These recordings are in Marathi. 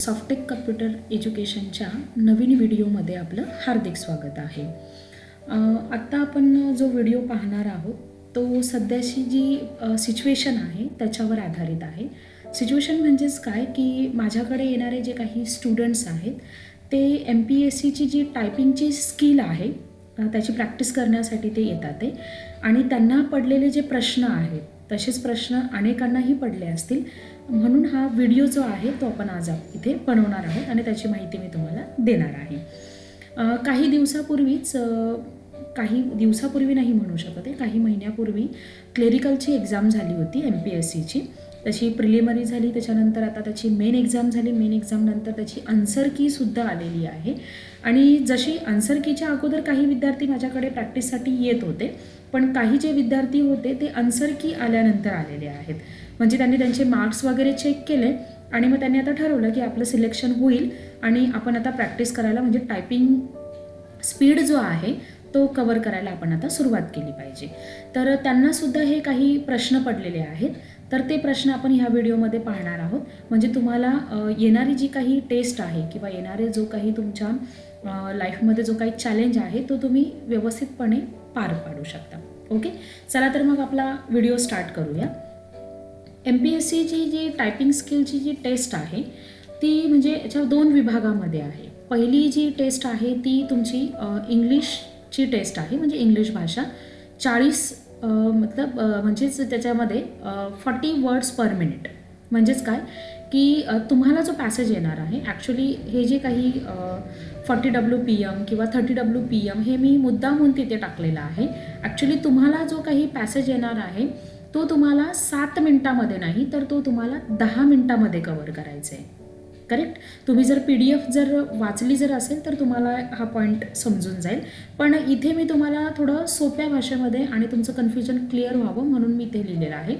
सॉफ्टेक कम्प्युटर एज्युकेशनच्या नवीन व्हिडिओमध्ये आपलं हार्दिक स्वागत आहे. आत्ता आपण जो व्हिडिओ पाहणार आहोत तो सध्याची जी सिच्युएशन आहे त्याच्यावर आधारित आहे. सिच्युएशन म्हणजेच काय? की माझ्याकडे येणारे जे काही स्टुडंट्स आहेत ते एम पी एस सीची जी टायपिंगची स्किल आहे त्याची प्रॅक्टिस करण्यासाठी ते येतात आहे आणि त्यांना पडलेले जे प्रश्न आहेत तसेच प्रश्न अनेकांनाही पडले असतील म्हणून हा व्हिडिओ जो आहे तो आपण आज इथे बनवणार आहोत आणि त्याची माहिती मी तुम्हाला देणार आहे. काही दिवसापूर्वीच काही दिवसापूर्वी नाही म्हणू शकत आहे काही महिन्यापूर्वी क्लेरिकलची एक्झाम झाली होती एम पी एस सीची त्याची प्रिलिमरी झाली त्याच्यानंतर आता त्याची मेन एक्झाम झाली मेन एक्झामनंतर त्याची आन्सर कीसुद्धा आलेली आहे. आणि जशी आन्सर कीच्या अगोदर काही विद्यार्थी माझ्याकडे प्रॅक्टिससाठी येत होते पण काही जे विद्यार्थी होते ते आन्सर की आल्यानंतर आलेले आहेत. म्हणजे त्यांनी त्यांचे मार्क्स वगैरे चेक केले आणि मग त्यांनी आता ठरवलं की आपलं सिलेक्शन होईल आणि आपण आता प्रॅक्टिस करायला म्हणजे टायपिंग स्पीड जो आहे तो कवर करायला आपण आता सुरुवात केली पाहिजे. तर त्यांनासुद्धा हे काही प्रश्न पडलेले आहेत. तर ते प्रश्न आपण ह्या व्हिडिओमध्ये पाहणार आहोत. म्हणजे तुम्हाला येणारी जी काही टेस्ट आहे किंवा येणारे जो काही तुमच्या लाईफमध्ये जो काही चॅलेंज आहे तो तुम्ही व्यवस्थितपणे पार पाडू शकता. ओके चला तर मग आपला व्हिडिओ स्टार्ट करूया. एम पी एस सीची जी टायपिंग स्किलची जी टेस्ट आहे ती म्हणजे याच्या दोन विभागामध्ये आहे. पहिली जी टेस्ट आहे ती तुमची इंग्लिशची टेस्ट आहे म्हणजे इंग्लिश भाषा. चाळीस मतलब म्हणजेच त्याच्यामध्ये फॉर्टी वर्ड्स पर मिनिट म्हणजेच काय? की तुम्हाला जो पॅसेज येणार आहे ॲक्च्युली हे जे काही फॉर्टी डब्ल्यू पी एम किंवा थर्टी डब्ल्यू पी एम हे मी मुद्दामून तिथे टाकलेलं आहे. ॲक्च्युली तुम्हाला जो काही पॅसेज येणार आहे तो तुम्हाला सात मिनटामध्ये नाही तर तो तुम्हाला दहा मिनटामध्ये कवर करायचा आहे करेक्ट तुम्ही जर पी डी एफ जर वाचली जर असेल तर तुम्हाला हा पॉईंट समजून जाईल. पण इथे मी तुम्हाला थोडं सोप्या भाषेमध्ये आणि तुमचं कन्फ्युजन क्लिअर व्हावं म्हणून मी ते लिहिलेलं आहे.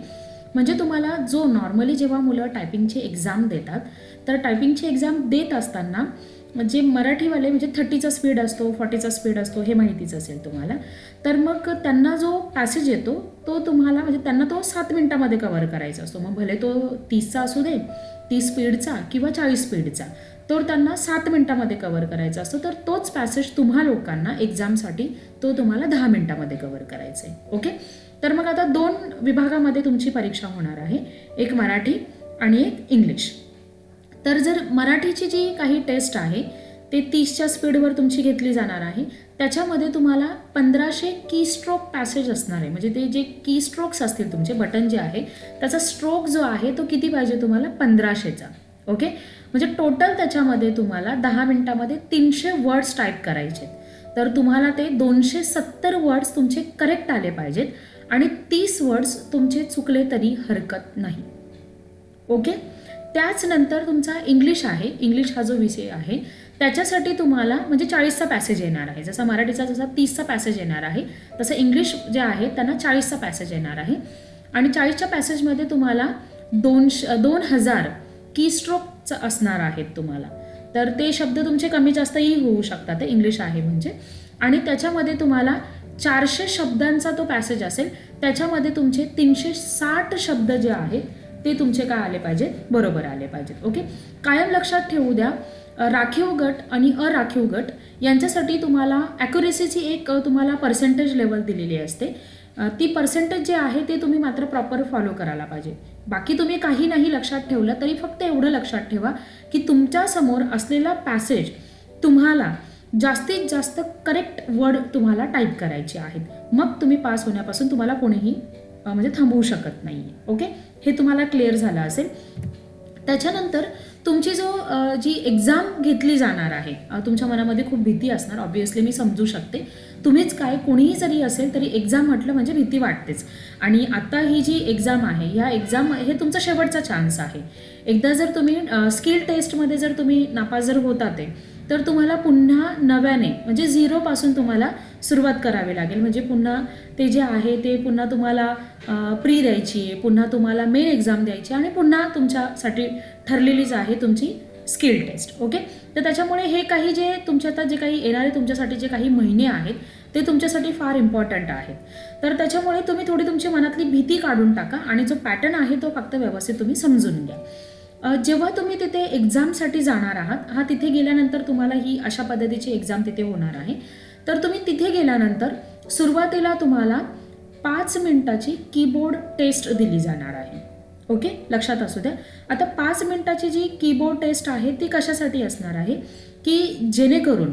म्हणजे तुम्हाला जो नॉर्मली जेव्हा मुलं टायपिंगची एक्झाम देतात तर टायपिंगची एक्झाम देत असताना जे मराठीवाले म्हणजे थर्टीचा स्पीड असतो फॉर्टीचा स्पीड असतो हे माहितीच असेल तुम्हाला. तर मग त्यांना जो पॅसेज येतो तो तुम्हाला म्हणजे त्यांना तो सात मिनटामध्ये कवर करायचा असतो. मग भले तो तीसचा असू दे तीस स्पीडचा किंवा चाळीस स्पीडचा तर त्यांना सात मिनटामध्ये कवर करायचा असतो. तर तोच पॅसेज तुम्हा लोकांना एक्झामसाठी तो तुम्हाला दहा मिनटामध्ये कवर करायचा आहे. ओके तर मग आता दोन विभागामध्ये तुमची परीक्षा होणार आहे. एक मराठी आणि एक इंग्लिश. तर जर मराठीची जी काही टेस्ट आहे ते तीसच्या स्पीडवर तुमची घेतली जाणार आहे. त्याच्यामध्ये तुम्हाला पंधराशे की स्ट्रोक पॅसेज असणार आहे. म्हणजे ते जे की स्ट्रोक्स असतील तुमचे बटन जे आहे त्याचा स्ट्रोक जो आहे तो किती पाहिजे तुम्हाला? पंधराशेचा. ओके म्हणजे टोटल त्याच्यामध्ये तुम्हाला दहा मिनटामध्ये तीनशे वर्ड्स टाईप करायचे तर तुम्हाला ते दोनशे सत्तर वर्ड्स तुमचे करेक्ट आले पाहिजेत आणि तीस वर्ड्स तुमचे चुकले तरी हरकत नाही. ओके त्याचनंतर तुमचा इंग्लिश आहे. इंग्लिश हा जो विषय आहे त्याच्यासाठी तुम्हाला म्हणजे चाळीसचा पॅसेज येणार आहे. जसा मराठीचा जसा तीसचा पॅसेज येणार आहे. तसं इंग्लिश जे आहे त्यांना चाळीसचा पॅसेज येणार आहे. आणि चाळीसच्या पॅसेजमध्ये तुम्हाला दोनशे दोन हजार कीस्ट्रोकचं असणार आहेत तुम्हाला. तर ते शब्द तुमचे कमी जास्तही होऊ शकतात. ते इंग्लिश आहे म्हणजे. आणि त्याच्यामध्ये तुम्हाला चारशे शब्दांचा तो पॅसेज असेल. त्याच्यामध्ये तुमचे तीनशे साठ शब्द जे आहेत ते तुमचे काय आले पाहिजेत बरोबर आले पाहिजेत. ओके कायम लक्षात ठेवू द्या राखीव गट आणि अराखीव गट यांच्यासाठी तुम्हाला ॲक्युरेसीची एक तुम्हाला पर्सेंटेज लेवल दिलेली असते. ती पर्सेंटेज जे आहे ते तुम्ही मात्र प्रॉपर फॉलो करायला पाहिजे. बाकी तुम्ही काही नाही लक्षात ठेवलं तरी फक्त एवढं लक्षात ठेवा की तुमच्यासमोर असलेला पॅसेज तुम्हाला जास्तीत जास्त करेक्ट वर्ड तुम्हाला टाईप करायचे आहेत. मग तुम्ही पास होण्यापासून तुम्हाला कोणीही म्हणजे थांबवू शकत नाही ओके हे तुम्हाला क्लिअर झालं असेल. त्याच्यानंतर तुमची जो जी एक्झाम घेतली जाणार आहे तुमच्या मनामध्ये खूप भीती असणार ऑब्वियसली मी समजू शकते. तुम्हीच काय कोणीही जरी असेल तरी एक्झाम म्हटलं म्हणजे भीती वाटतेच. आणि आता ही जी एक्झाम आहे ह्या एक्झाम हे तुमचा शेवटचा चान्स आहे. एकदा जर तुम्ही स्किल टेस्टमध्ये जर तुम्ही नापास जर होता आहे तर तुम्हाला पुन्हा नव्याने म्हणजे झिरोपासून तुम्हाला सुरुवात करावी लागेल. म्हणजे पुन्हा ते जे आहे ते पुन्हा तुम्हाला प्री द्यायची आहे पुन्हा तुम्हाला मेन एक्झाम द्यायची आहे आणि पुन्हा तुमच्यासाठी ठरलेलीच आहे तुमची स्किल टेस्ट ओके तर त्याच्यामुळे हे काही जे तुमच्या आता जे काही येणारे तुमच्यासाठी जे काही महिने आहेत ते तुमच्यासाठी फार इम्पॉर्टंट आहेत. तर त्याच्यामुळे तुम्ही थोडी तुमची मनातली भीती काढून टाका आणि जो पॅटर्न आहे तो फक्त व्यवस्थित तुम्ही समजून घ्या. जेव्हा तुम्ही तिथे एक्झामसाठी जाणार आहात हा तिथे गेल्यानंतर तुम्हाला ही अशा पद्धतीची एक्झाम तिथे होणार आहे. तर तुम्ही तिथे गेल्यानंतर सुरुवातीला तुम्हाला पाच मिनटाची कीबोर्ड टेस्ट दिली जाणार आहे. ओके लक्षात असू द्या. आता पाच मिनटाची जी कीबोर्ड टेस्ट आहे ती कशासाठी असणार आहे? की जेणेकरून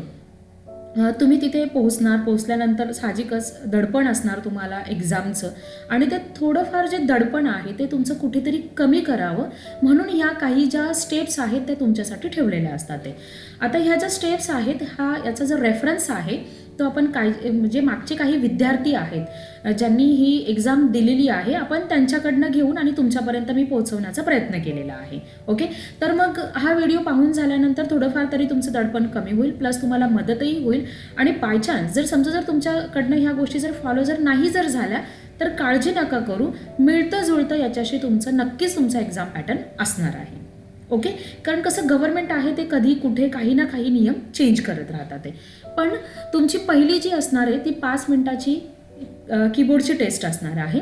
तुम्ही तिथे पोहोचणार पोहोचल्यानंतर साहजिकच दडपण असणार तुम्हाला एक्झामचं आणि ते थोडंफार जे दडपण आहे ते तुमचं कुठेतरी कमी करावं. म्हणून ह्या काही ज्या स्टेप्स आहेत त्या तुमच्यासाठी ठेवलेल्या असतात ते. आता ह्या ज्या स्टेप्स आहेत हा याचा जो रेफरन्स आहे तो आपण काय म्हणजे मागचे काही विद्यार्थी आहेत ज्यांनी ही एक्झाम दिलेली आहे आपण त्यांच्याकडनं घेऊन आणि तुमच्यापर्यंत मी पोहोचवण्याचा प्रयत्न केलेला आहे. ओके? तर मग हा व्हिडिओ पाहून झाल्यानंतर थोडंफार तरी तुमचं दडपण कमी होईल प्लस तुम्हाला मदतही होईल. आणि बाय चान्स जर समजा जर तुमच्याकडनं ह्या गोष्टी जर फॉलो जर नाही जर झाल्या तर काळजी नका करू. मिळतं जुळतं याच्याशी तुमचं नक्कीच तुमचा एक्झाम पॅटर्न असणार आहे. ओके? कारण कसं गव्हर्नमेंट आहे ते कधी कुठे काही ना काही नियम चेंज करत राहतात ते. पण तुमची पहिली जी असणार आहे ती पाच मिनिटाची कीबोर्डची टेस्ट असणार आहे.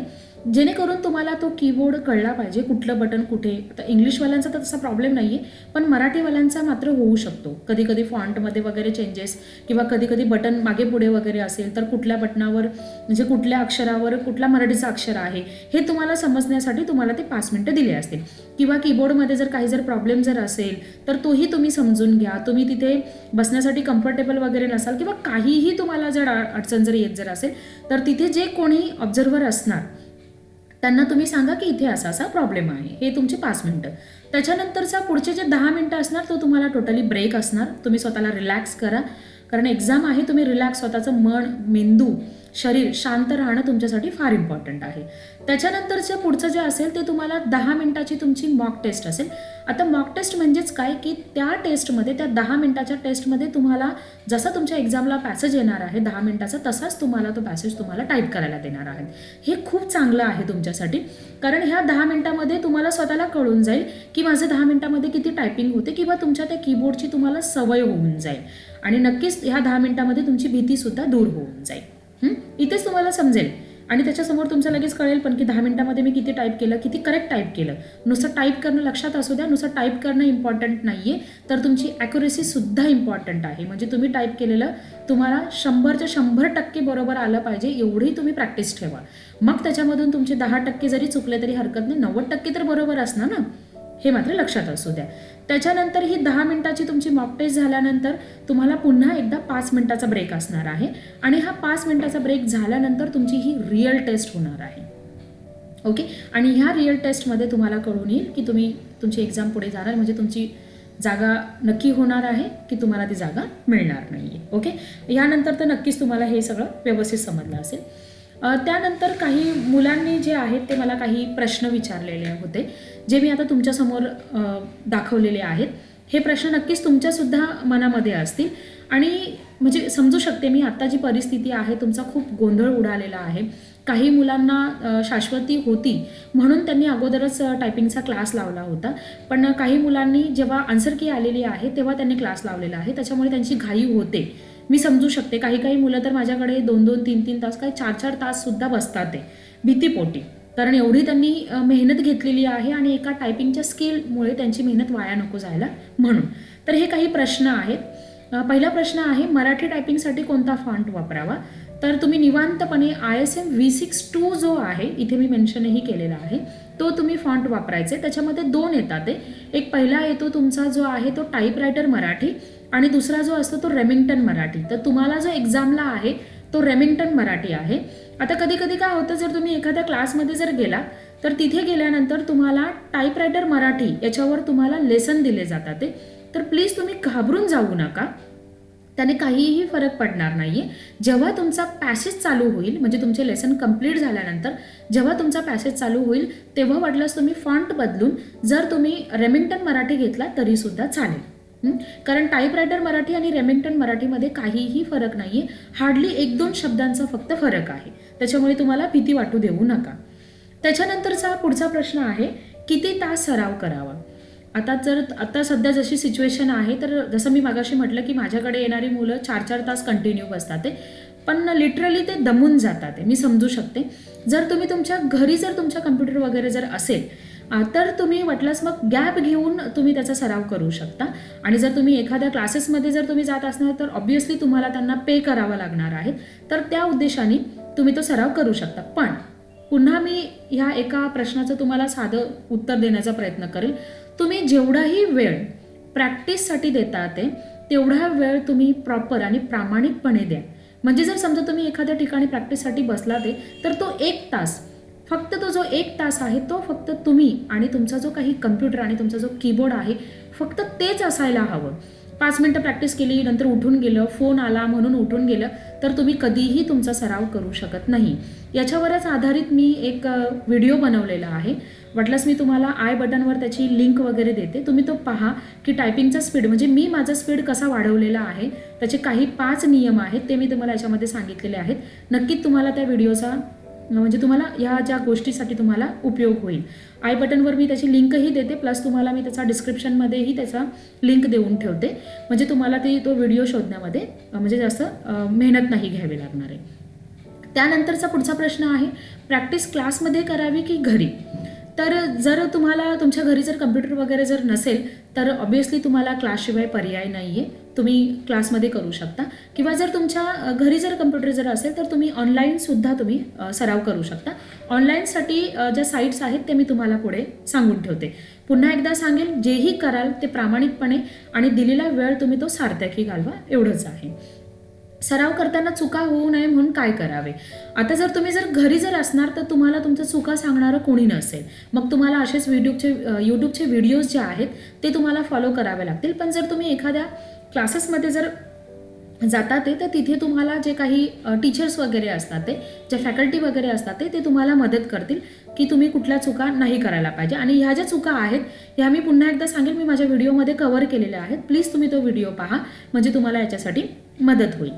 जेणेकरून तुम्हाला तो कीबोर्ड कळला पाहिजे कुठलं बटन कुठे. आता इंग्लिशवाल्यांचा तर तसा प्रॉब्लेम नाही आहे पण मराठीवाल्यांचा मात्र होऊ शकतो. कधी कधी फॉन्टमध्ये वगैरे चेंजेस किंवा कधी कधी बटन मागे पुढे वगैरे असेल तर कुठल्या बटनावर म्हणजे कुठल्या अक्षरावर कुठला मराठीचा अक्षर आहे हे तुम्हाला समजण्यासाठी तुम्हाला ते पाच मिनटं दिले असतील. किंवा कीबोर्डमध्ये जर काही जर प्रॉब्लेम जर असेल तर तोही तुम्ही समजून घ्या. तुम्ही तिथे बसण्यासाठी कम्फर्टेबल वगैरे नसाल किंवा काहीही तुम्हाला जर अडचण जर येत जर असेल तर तिथे जे कोणी ऑब्झर्वर असणार त्यांना तुम्ही सांगा की इथे असा असा प्रॉब्लेम आहे. हे तुमचे पाच मिनटं त्याच्यानंतरचा पुढचे जे दहा मिनटं असणार तो तुम्हाला टोटली ब्रेक असणार. तुम्ही स्वतःला रिलॅक्स करा. कारण एक्झाम आहे तुम्ही रिलॅक्स स्वतःचं मन मेंदू शरीर शांत राहणं तुमच्यासाठी फार इम्पॉर्टंट आहे. त्याच्यानंतरचं पुढचं जे असेल ते तुम्हाला दहा मिनिटाची तुमची मॉक टेस्ट असेल. आता मॉक टेस्ट म्हणजेच काय? की त्या टेस्टमध्ये त्या दहा मिनिटाच्या टेस्टमध्ये तुम्हाला जसा तुमच्या एक्झामला पॅसेज येणार आहे दहा मिनिटाचा तसाच तुम्हाला तो पॅसेज तुम्हाला टाईप करायला देणार आहे हे खूप चांगलं आहे तुमच्यासाठी. कारण ह्या दहा मिनिटामध्ये तुम्हाला स्वतःला कळून जाईल की माझं दहा मिनिटामध्ये किती टायपिंग होते किंवा तुमच्या त्या कीबोर्डची तुम्हाला सवय होऊन जाईल. आणि नक्कीच ह्या दहा मिनिटामध्ये तुमची भीतीसुद्धा दूर होऊन जाईल. इथेच तुम्हाला समजेल. आणि त्याच्यासमोर तुमचं लगेच कळेल पण की दहा मिनिटामध्ये मी किती टाईप केलं किती करेक्ट टाईप केलं. नुसतं टाईप करणं लक्षात असू द्या नुसतं टाईप करणं इम्पॉर्टंट नाही आहे तर तुमची ॲक्युरेसीसुद्धा इम्पॉर्टंट आहे. म्हणजे तुम्ही टाईप केलेलं तुम्हाला शंभरच्या शंभर टक्के बरोबर आलं पाहिजे एवढी तुम्ही प्रॅक्टिस ठेवा. मग त्याच्यामधून तुमचे दहा टक्के जरी चुकले तरी हरकत नाही. नव्वद टक्के तर बरोबर असणार ना? हे मात्र लक्षात असू द्या. त्याच्यानंतर ही दहा मिनिटाची तुमची मॉक टेस्ट झाल्यानंतर तुम्हाला पुन्हा एकदा पाच मिनिटाचा ब्रेक असणार आहे आणि हा पाच मिनिटाचा ब्रेक झाल्यानंतर तुमची ही रिअल टेस्ट होणार आहे. ओके आणि ह्या रिअल टेस्टमध्ये तुम्हाला कळून येईल की तुम्ही तुमची एक्झाम पुढे जाणार म्हणजे तुमची जागा नक्की होणार आहे की तुम्हाला ती जागा मिळणार नाही आहे ओके यानंतर तर नक्कीच तुम्हाला हे सगळं व्यवस्थित समजलं असेल. त्यानंतर काही मुलांनी जे आहेत ते मला काही प्रश्न विचारलेले होते जे मी आता तुमच्यासमोर दाखवलेले आहेत. हे प्रश्न नक्कीच तुमच्यासुद्धा मनामध्ये असतील. आणि म्हणजे समजू शकते मी आत्ता जी परिस्थिती आहे तुमचा खूप गोंधळ उडालेला आहे. काही मुलांना शाश्वती होती म्हणून त्यांनी अगोदरच टायपिंगचा क्लास लावला होता. पण काही मुलांनी जेव्हा आन्सर की आलेली आहे तेव्हा त्यांनी क्लास लावलेला आहे. त्याच्यामुळे त्यांची घाई होते. मी समजू शकते. काही काही मुलं तर माझ्याकडे दोन दोन तीन तीन तास काही चार चार ताससुद्धा बसतात ते. भीतीपोटी. कारण एवढी त्यांनी मेहनत घेतलेली आहे आणि एका टायपिंगच्या स्किलमुळे त्यांची मेहनत वाया नको जायला म्हणून. तर हे काही प्रश्न आहेत. पहिला प्रश्न आहे मराठी टायपिंगसाठी कोणता फॉन्ट वापरावा? तर तुम्ही निवांतपणे I S M V six two जो आहे इथे मी मेन्शनही केलेला आहे तो तुम्ही फॉन्ट वापरायचे. त्याच्यामध्ये दोन येतात ते. एक पहिला येतो तुमचा जो आहे तो टाईपरायटर मराठी. आणि दुसरा जो असतो तो रेमिंग्टन मराठी. तर तुम्हाला जो एक्झामला आहे तो रेमिंग्टन मराठी आहे. आता कधी कधी काय होतं जर तुम्ही एखाद्या क्लासमध्ये जर गेला तर तिथे गेल्यानंतर तुम्हाला टाईपरायटर मराठी याच्यावर तुम्हाला लेसन दिले जातात ते. तर प्लीज तुम्ही घाबरून जाऊ नका. त्याने काहीही फरक पडणार नाही आहे जेव्हा तुमचा पॅसेज चालू होईल म्हणजे तुमचे लेसन कंप्लीट झाल्यानंतर जेव्हा तुमचा पॅसेज चालू होईल तेव्हा वाटल्यास तुम्ही फॉन्ट बदलून जर तुम्ही रेमिंग्टन मराठी घेतला तरीसुद्धा चालेल. कारण टाईपरायटर मराठी आणि रेमिंग्टन मराठीमध्ये काहीही फरक नाही आहे हार्डली एक दोन शब्दांचा फक्त फरक आहे. त्याच्यामुळे तुम्हाला भीती वाटू देऊ नका. त्याच्यानंतरचा पुढचा प्रश्न आहे किती तास सराव करावा? आता जर आता सध्या जशी सिच्युएशन आहे तर जसं मी मागाशी म्हटलं की माझ्याकडे येणारी मुलं चार चार तास कंटिन्यू बसतात ते. पण लिटरली ते दमून जातात मी समजू शकते. जर तुम्ही तुमच्या घरी जर तुमच्या कम्प्युटर वगैरे जर असेल तर तुम्ही वाटल्यास मग गॅप घेऊन तुम्ही त्याचा सराव करू शकता. आणि जर तुम्ही एखाद्या क्लासेसमध्ये जर तुम्ही जात असणार तर ऑब्व्हियसली तुम्हाला त्यांना पे करावं लागणार आहे. तर त्या उद्देशाने तुम्ही तो सराव करू शकता. पण पुन्हा मी ह्या एका प्रश्नाचं तुम्हाला साधं उत्तर देण्याचा प्रयत्न करेल. तुम्ही जेवढाही वेळ प्रॅक्टिससाठी देता ते तेवढा वेळ तुम्ही प्रॉपर आणि प्रामाणिकपणे द्या. म्हणजे जर समजा तुम्ही एखाद्या ठिकाणी प्रॅक्टिससाठी बसला ते तर तो एक तास फक्त तो जो एक तास आहे तो फक्त तुम्ही आणि तुमचा जो काही कम्प्युटर आणि तुमचा जो कीबोर्ड आहे फक्त तेच असायला हवं. पाच मिनटं प्रॅक्टिस केली नंतर उठून गेलं फोन आला म्हणून उठून गेलं तर तुम्ही कधीही तुमचा सराव करू शकत नाही. याच्यावरच आधारित मी एक व्हिडिओ बनवलेला आहे. वाटलंच मी तुम्हाला आय बटनवर त्याची लिंक वगैरे देते. तुम्ही तो पहा की टायपिंगचा स्पीड म्हणजे मी माझा स्पीड कसा वाढवलेला आहे त्याचे काही पाच नियम आहेत ते मी तुम्हाला याच्यामध्ये सांगितलेले आहेत. नक्कीच तुम्हाला त्या व्हिडिओचा म्हणजे तुम्हाला ह्या ज्या गोष्टीसाठी तुम्हाला उपयोग होईल. आय बटनवर मी त्याची लिंकही देते प्लस तुम्हाला मी त्याचा डिस्क्रिप्शनमध्येही त्याचा लिंक देऊन ठेवते. म्हणजे तुम्हाला ती तो व्हिडिओ शोधण्यामध्ये म्हणजे जास्त मेहनत नाही घ्यावी लागणार आहे. त्यानंतरचा पुढचा प्रश्न आहे प्रॅक्टिस क्लासमध्ये करावी की घरी? तर जर तुम्हाला तुमच्या घरी जर कम्प्युटर वगैरे जर नसेल तर ऑब्व्हियसली तुम्हाला क्लासशिवाय पर्याय नाही आहे तुम्ही क्लासमध्ये करू शकता. किंवा जर तुमच्या घरी जर कम्प्युटर जर असेल तर तुम्ही ऑनलाईनसुद्धा तुम्ही सराव करू शकता. ऑनलाईनसाठी ज्या साईट्स आहेत ते मी तुम्हाला पुढे सांगून ठेवते. पुन्हा एकदा सांगेल जेही कराल ते प्रामाणिकपणे आणि दिलेला वेळ तुम्ही तो सार्थकी घालवा एवढंच आहे. सराव करताना चुका होऊ नये म्हणून काय करावे? आता जर तुम्ही जर घरी जर असणार तर तुम्हाला तुमच्या चुका सांगणारं कोणी नसेल. मग तुम्हाला असेच यूट्यूबचे यूट्यूबचे व्हिडिओज जे आहेत ते तुम्हाला फॉलो करावे लागतील. पण जर तुम्ही एखाद्या क्लासेसमध्ये जर जाता ते तर तिथे तुम्हाला जे काही टीचर्स वगैरे असतात ते जे फॅकल्टी वगैरे असतात ते ते तुम्हाला मदत करतील की तुम्ही कुठल्या चुका नाही करायला पाहिजे. आणि ह्या ज्या चुका आहेत ह्या मी पुन्हा एकदा सांगेल मी माझ्या व्हिडिओमध्ये कव्हर केलेल्या आहेत. प्लीज तुम्ही तो व्हिडिओ पहा म्हणजे तुम्हाला याच्यासाठी मदत होईल.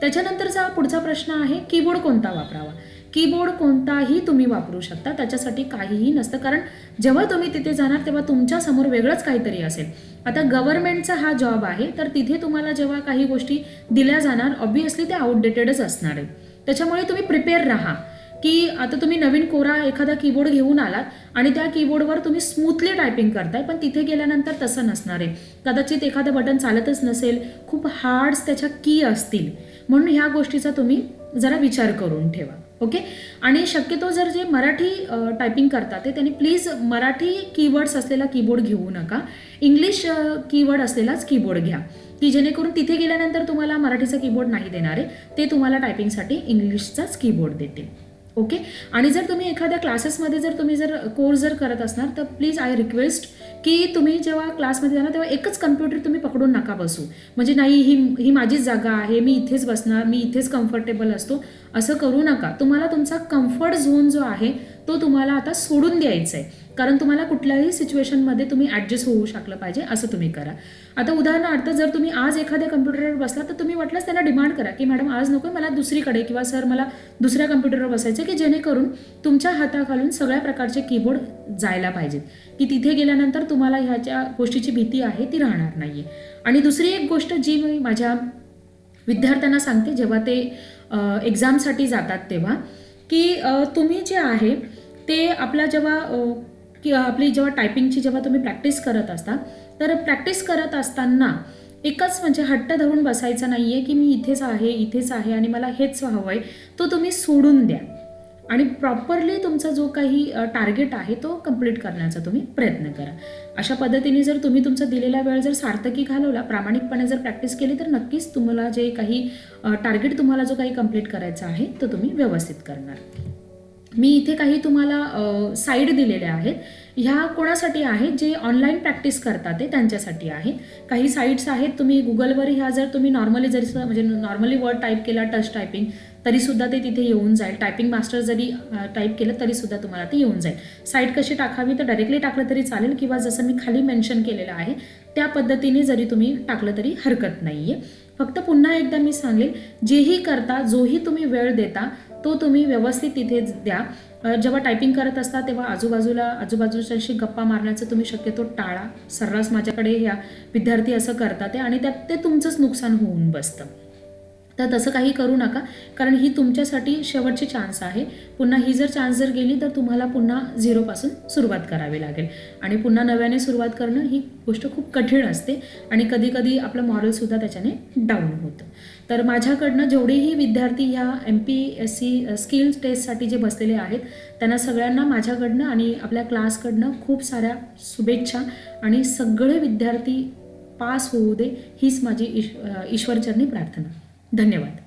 त्याच्यानंतरचा पुढचा प्रश्न आहे कीबोर्ड कोणता वापरावा? कीबोर्ड कोणताही तुम्ही वापरू शकता. त्याच्यासाठी काहीही नसतं. कारण जेव्हा तुम्ही तिथे जाणार तेव्हा तुमच्यासमोर वेगळंच काहीतरी असेल. आता गव्हर्नमेंटचा हा जॉब आहे तर तिथे तुम्हाला जेव्हा काही गोष्टी दिल्या जाणार ऑब्व्हियसली ते आउटडेटेडच असणार आहे. त्याच्यामुळे तुम्ही प्रिपेअर राहा. की आता तुम्ही नवीन कोरा एखादा कीबोर्ड घेऊन आलात आणि त्या कीबोर्डवर तुम्ही स्मूथली टायपिंग करताय पण तिथे गेल्यानंतर तसं नसणार आहे. कदाचित एखादं बटन चालतच नसेल खूप हार्ड्स त्याच्या की असतील. म्हणून ह्या गोष्टीचा तुम्ही जरा विचार करून ठेवा. ओके? आणि शक्यतो जर जे मराठी टायपिंग करतात ते त्यांनी प्लीज मराठी कीवर्ड्स असलेला कीबोर्ड घेऊ नका. इंग्लिश कीवर्ड असलेलाच कीबोर्ड घ्या. की जेणेकरून तिथे गेल्यानंतर तुम्हाला मराठीचा कीबोर्ड नाही देणार आहे ते तुम्हाला टायपिंगसाठी इंग्लिशचाच कीबोर्ड देतील. ओके आणि जर तुम्ही एखाद्या क्लासेसमध्ये जर तुम्ही जर कोर्स जर करत असणार तर प्लीज आय रिक्वेस्ट की तुम्ही जेव्हा क्लासमध्ये जाणार तेव्हा एकच कम्प्युटर तुम्ही पकडून नका बसू. म्हणजे नाही ही ही माझीच जागा आहे मी इथेच बसणार मी इथेच कम्फर्टेबल असतो असं करू नका. तुम्हाला तुमचा कम्फर्ट झोन जो आहे तो तुम्हाला आता सोडून द्यायचा आहे कारण तुम्हाला कुठल्याही सिच्युएशनमध्ये तुम्ही ॲडजस्ट होऊ शकलं पाहिजे असं तुम्ही करा. आता उदाहरणार्थ जर तुम्ही आज एखाद्या कम्प्युटरवर बसला तर तुम्ही वाटलंच त्यांना डिमांड करा की मॅडम आज नको मला दुसरीकडे किंवा सर मला दुसऱ्या कम्प्युटरवर बसायचं की जेणेकरून तुमच्या हाताखालून सगळ्या प्रकारचे कीबोर्ड जायला पाहिजेत. की तिथे गेल्यानंतर तुम्हाला ह्याच्या गोष्टीची भीती आहे ती राहणार नाही आणि दुसरी एक गोष्ट जी मी माझ्या विद्यार्थ्यांना सांगते जेव्हा ते एक्झामसाठी जातात तेव्हा की तुम्ही जे आहे ते आपला जेव्हा की आपली जेव्हा टायपिंगची जेव्हा तुम्ही प्रॅक्टिस करत असता तर प्रॅक्टिस करत असताना एकच म्हणजे हट्ट धरून बसायचं नाही आहे की मी इथेच आहे इथेच आहे आणि मला हेच हवं आहे तो तुम्ही सोडून द्या. आणि प्रॉपरली तुमचा जो काही टार्गेट आहे तो कंप्लीट करण्याचा तुम्ही प्रयत्न करा. अशा पद्धतीने जर तुम्ही तुमचा दिलेला वेळ जर सार्थकी घालवला प्रामाणिकपणे जर प्रॅक्टिस केली तर नक्कीच तुम्हाला जे काही टार्गेट तुम्हाला जो काही कंप्लीट करायचा आहे तो तुम्ही व्यवस्थित करणार. मी इथे काही तुम्हाला साईड दिलेल्या आहेत. ह्या कोणासाठी आहेत? जे ऑनलाईन प्रॅक्टिस करतात ते त्यांच्यासाठी आहे काही साईट्स आहेत तुम्ही गुगलवर ह्या जर तुम्ही नॉर्मली जरी म्हणजे नॉर्मली वर्ड टाईप केला टच टायपिंग तरीसुद्धा ते तिथे येऊन जाईल. टायपिंग मास्टर जरी टाईप केलं तरीसुद्धा तुम्हाला ते येऊन जाईल. साईट कशी टाकावी? तर डायरेक्टली टाकलं तरी चालेल किंवा जसं मी खाली मेन्शन केलेलं आहे त्या पद्धतीने जरी तुम्ही टाकलं तरी हरकत नाही आहे फक्त पुन्हा एकदा मी सांगेल जेही करता जोही तुम्ही वेळ देता तो तुम्ही व्यवस्थित तिथे द्या. जेव्हा टायपिंग करत असता तेव्हा आजूबाजूला आजूबाजूच्याशी गप्पा मारण्याचं तुम्ही शक्यतो टाळा. सर्रास माझ्याकडे ह्या विद्यार्थी असं करतात आणि त्यात ते तुमचंच नुकसान होऊन बसतं. तर तसं काही करू नका कारण ही तुमच्यासाठी शेवटची चान्स आहे. पुन्हा ही जर चान्स जर गेली तर तुम्हाला पुन्हा झिरोपासून सुरुवात करावी लागेल. आणि पुन्हा नव्याने सुरुवात करणं ही गोष्ट खूप कठीण असते आणि कधीकधी आपलं मॉरलसुद्धा त्याच्याने डाऊन होतं. तर माझ्याकडनं जेवढेही विद्यार्थी ह्या M P S C skill टेस्टसाठी जे बसलेले आहेत त्यांना सगळ्यांना माझ्याकडनं आणि आपल्या क्लासकडनं खूप साऱ्या शुभेच्छा आणि सगळे विद्यार्थी पास होऊ दे हीच माझी ईश ईश्वरचरणी प्रार्थना. धन्यवाद.